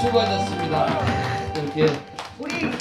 수고하셨습니다. 이렇게.